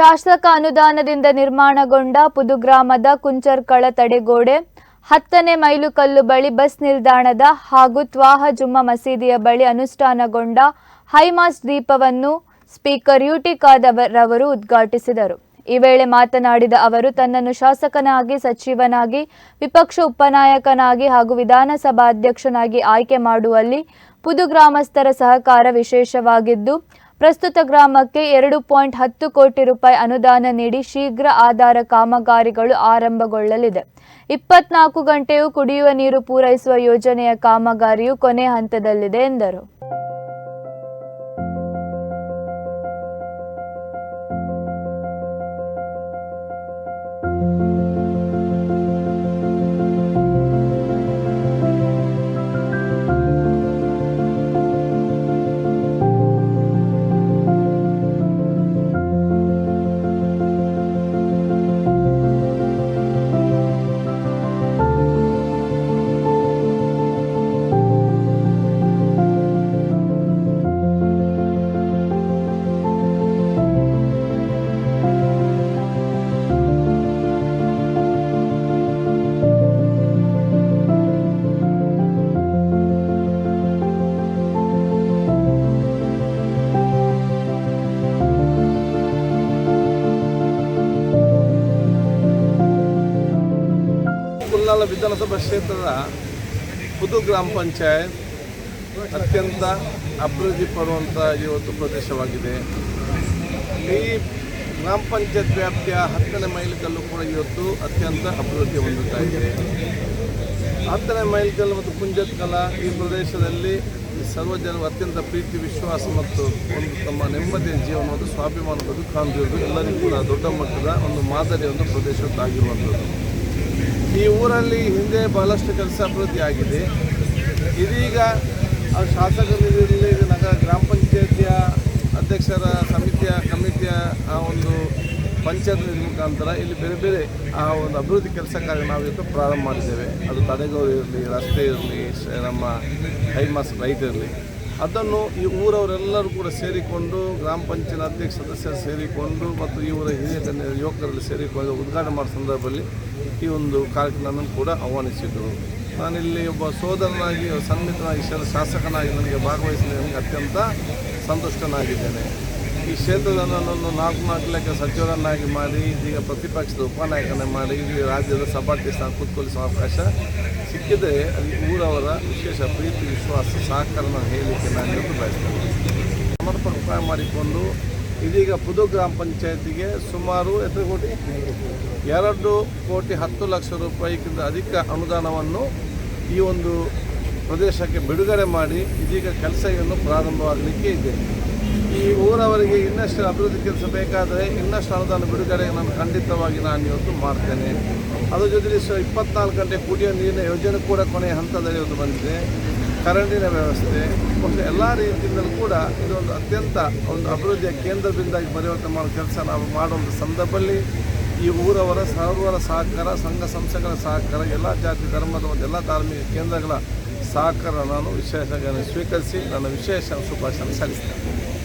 ಶಾಸಕ ಅನುದಾನದಿಂದ ನಿರ್ಮಾಣಗೊಂಡ ಪುದುಗ್ರಾಮದ ಕುಂಚರ್ಕಳ ತಡೆಗೋಡೆ, ಹತ್ತನೇ ಮೈಲುಕಲ್ಲು ಬಳಿ ಬಸ್ ನಿಲ್ದಾಣದ ಹಾಗೂ ತ್ವಾಹ ಜುಮ್ಮಾ ಮಸೀದಿಯ ಬಳಿ ಅನುಷ್ಠಾನಗೊಂಡ ಹೈಮಾಸ್ ದೀಪವನ್ನು ಸ್ಪೀಕರ್ ಯುಟಿ ಖಾದರ್ ಉದ್ಘಾಟಿಸಿದರು. ಈ ವೇಳೆ ಮಾತನಾಡಿದ ಅವರು, ತನ್ನನ್ನು ಶಾಸಕನಾಗಿ, ಸಚಿವನಾಗಿ, ವಿಪಕ್ಷ ಉಪನಾಯಕನಾಗಿ ಹಾಗೂ ವಿಧಾನಸಭಾ ಅಧ್ಯಕ್ಷನಾಗಿ ಆಯ್ಕೆ ಮಾಡುವಲ್ಲಿ ಪುದು ಗ್ರಾಮಸ್ಥರ ಸಹಕಾರ ವಿಶೇಷವಾಗಿದ್ದು ಪ್ರಸ್ತುತ ಗ್ರಾಮಕ್ಕೆ ಎರಡು ಪಾಯಿಂಟ್ ಹತ್ತು ಕೋಟಿ ರೂಪಾಯಿ ಅನುದಾನ ನೀಡಿ ಶೀಘ್ರ ಆಧಾರ ಕಾಮಗಾರಿಗಳು ಆರಂಭಗೊಳ್ಳಲಿದೆ. ಇಪ್ಪತ್ನಾಲ್ಕು ಗಂಟೆಯೂ ಕುಡಿಯುವ ನೀರು ಪೂರೈಸುವ ಯೋಜನೆಯ ಕಾಮಗಾರಿಯು ಕೊನೆ ಹಂತದಲ್ಲಿದೆ ಎಂದರು. ಕುಲ್ನಾಳ ವಿಧಾನಸಭಾ ಕ್ಷೇತ್ರದ ಪುದು ಗ್ರಾಮ ಪಂಚಾಯತ್ ಅತ್ಯಂತ ಅಭಿವೃದ್ಧಿ ಪಡುವಂಥ ಇವತ್ತು ಪ್ರದೇಶವಾಗಿದೆ. ಈ ಗ್ರಾಮ ಪಂಚಾಯತ್ ವ್ಯಾಪ್ತಿಯ ಹತ್ತನೇ ಮೈಲಿಕಲ್ಲು ಕೂಡ ಇವತ್ತು ಅತ್ಯಂತ ಅಭಿವೃದ್ಧಿ ಹೊಂದುತ್ತಾ ಇದೆ. ಹತ್ತನೇ ಮೈಲಿಕಲ್ಲು ಮತ್ತು ಕುಂಜತ್ಕಲ ಈ ಪ್ರದೇಶದಲ್ಲಿ ಸರ್ವ ಜನರು ಅತ್ಯಂತ ಪ್ರೀತಿ, ವಿಶ್ವಾಸ ಮತ್ತು ಒಂದು ತಮ್ಮ ನೆಮ್ಮದಿಯ ಜೀವನವನ್ನು ಸ್ವಾಭಿಮಾನ ಬದುಕು ಕಾಣ್ತಿರೋದು ಎಲ್ಲರಿಗೂ ಕೂಡ ದೊಡ್ಡ ಮಟ್ಟದ ಒಂದು ಮಾದರಿಯ ಒಂದು ಪ್ರದೇಶದ್ದಾಗಿರುವಂಥದ್ದು. ಈ ಊರಲ್ಲಿ ಹಿಂದೆ ಬಹಳಷ್ಟು ಕೆಲಸ ಅಭಿವೃದ್ಧಿ ಆಗಿದೆ. ಇದೀಗ ಆ ಶಾಸಕರಿರಲಿ ನಗರ ಗ್ರಾಮ ಪಂಚಾಯತಿಯ ಅಧ್ಯಕ್ಷರ ಸಮಿತಿಯ ಕಮಿಟಿಯ ಆ ಒಂದು ಪಂಚಾಯತ್ ಮುಖಾಂತರ ಇಲ್ಲಿ ಬೇರೆ ಬೇರೆ ಆ ಒಂದು ಅಭಿವೃದ್ಧಿ ಕೆಲಸ ಕಾರ್ಯ ನಾವು ಇವತ್ತು ಪ್ರಾರಂಭ ಮಾಡಿದ್ದೇವೆ. ಅದು ತಡೆಗೋರು ಇರಲಿ, ರಸ್ತೆ ಇರಲಿ ನಮ್ಮ ಹೈಮಾಸ್ ರೈಟ್ ಇರಲಿ. ಅದನ್ನು ಈ ಊರವರೆಲ್ಲರೂ ಕೂಡ ಸೇರಿಕೊಂಡು ಗ್ರಾಮ ಪಂಚಾಯತ್ ಅಧ್ಯಕ್ಷ ಸದಸ್ಯರು ಸೇರಿಕೊಂಡು ಮತ್ತು ಊರ ಹಿರಿಯ ಗಣ್ಯ ಯುವಕರಲ್ಲಿ ಸೇರಿಕೊಂಡು ಉದ್ಘಾಟನೆ ಮಾಡೋ ಸಂದರ್ಭದಲ್ಲಿ ಈ ಒಂದು ಕಾರ್ಯಕ್ರಮವನ್ನು ಕೂಡ ಆಹ್ವಾನಿಸಿದರು. ನಾನಿಲ್ಲಿ ಒಬ್ಬ ಸೋದರನಾಗಿ ಸನ್ಮಿತನಾಗಿ ಶಾಸಕನಾಗಿ ನನಗೆ ಭಾಗವಹಿಸಿದ ನನಗೆ ಅತ್ಯಂತ ಸಂತುಷ್ಟನಾಗಿದ್ದೇನೆ. ಈ ಕ್ಷೇತ್ರದ ನಾಲ್ಕು ನಾಲ್ಕು ಲೆಕ್ಕ ಸಚಿವರನ್ನಾಗಿ ಮಾಡಿ ಇದೀಗ ಪ್ರತಿಪಕ್ಷದ ಉಪನಾಯಕನೇ ಮಾಡಿ ಇಲ್ಲಿ ರಾಜ್ಯದ ಸಭಾಧ್ಯಕ್ಷ ಕೂತ್ಕೊಳ್ಳಿಸುವ ಅವಕಾಶ ಸಿಕ್ಕಿದೆ ಅಲ್ಲಿ ಊರವರ ವಿಶೇಷ ಪ್ರೀತಿ, ವಿಶ್ವಾಸ ಸಹಕಾರ ನಾನು ಹೇಳಲಿಕ್ಕೆ ನಾನು ಬಯಸ್ತೇನೆ. ಸಮರ್ಪಕ ಉಪಾಯ ಮಾಡಿಕೊಂಡು, ಇದೀಗ ಪುದು ಗ್ರಾಮ ಪಂಚಾಯತಿಗೆ ಸುಮಾರು ಎತ್ತು ಕೋಟಿ? ಎರಡು ಕೋಟಿ ಹತ್ತು ಲಕ್ಷ ರೂಪಾಯಿಗಿಂತ ಅಧಿಕ ಅನುದಾನವನ್ನು ಈ ಒಂದು ಪ್ರದೇಶಕ್ಕೆ ಬಿಡುಗಡೆ ಮಾಡಿ, ಇದೀಗ ಕೆಲಸ ಪ್ರಾರಂಭವಾಗಲಿಕ್ಕೆ ಇದೆ. ಈ ಊರವರಿಗೆ ಇನ್ನಷ್ಟು ಅಭಿವೃದ್ಧಿ ಕೆಲಸ ಬೇಕಾದರೆ ಇನ್ನಷ್ಟು ಅನುದಾನ ಬಿಡುಗಡೆ ನಾನು ಖಂಡಿತವಾಗಿ ನಾನು ಇವತ್ತು ಮಾಡ್ತೇನೆ. ಅದರ ಜೊತೆಗೆ ಸ ಇಪ್ಪತ್ನಾಲ್ಕು ಗಂಟೆ ಕುಡಿಯೋ ನೀರಿನ ಯೋಜನೆ ಕೂಡ ಕೊನೆಯ ಹಂತದಲ್ಲಿ ಇವತ್ತು ಬಂದಿದೆ. ಕರೆಂಟಿನ ವ್ಯವಸ್ಥೆ ಮತ್ತು ಎಲ್ಲ ರೀತಿಯಿಂದಲೂ ಕೂಡ ಇದೊಂದು ಅತ್ಯಂತ ಒಂದು ಅಭಿವೃದ್ಧಿಯ ಕೇಂದ್ರದಿಂದಾಗಿ ಪರಿವರ್ತನೆ ಮಾಡೋ ಕೆಲಸ ನಾವು ಮಾಡುವಂಥ ಸಂದರ್ಭದಲ್ಲಿ ಈ ಊರವರ ಸರ್ವರ ಸಹಕಾರ, ಸಂಘ ಸಂಸ್ಥೆಗಳ ಸಹಕಾರ, ಎಲ್ಲ ಜಾತಿ, ಧರ್ಮದ ಒಂದು ಎಲ್ಲ ಧಾರ್ಮಿಕ ಕೇಂದ್ರಗಳ ಸಹಕಾರ ನಾನು ವಿಶೇಷ ಸ್ವೀಕರಿಸಿ ನನ್ನ ವಿಶೇಷ ಶುಭಾಶಯ ಸಲ್ಲಿಸ್ತೇನೆ.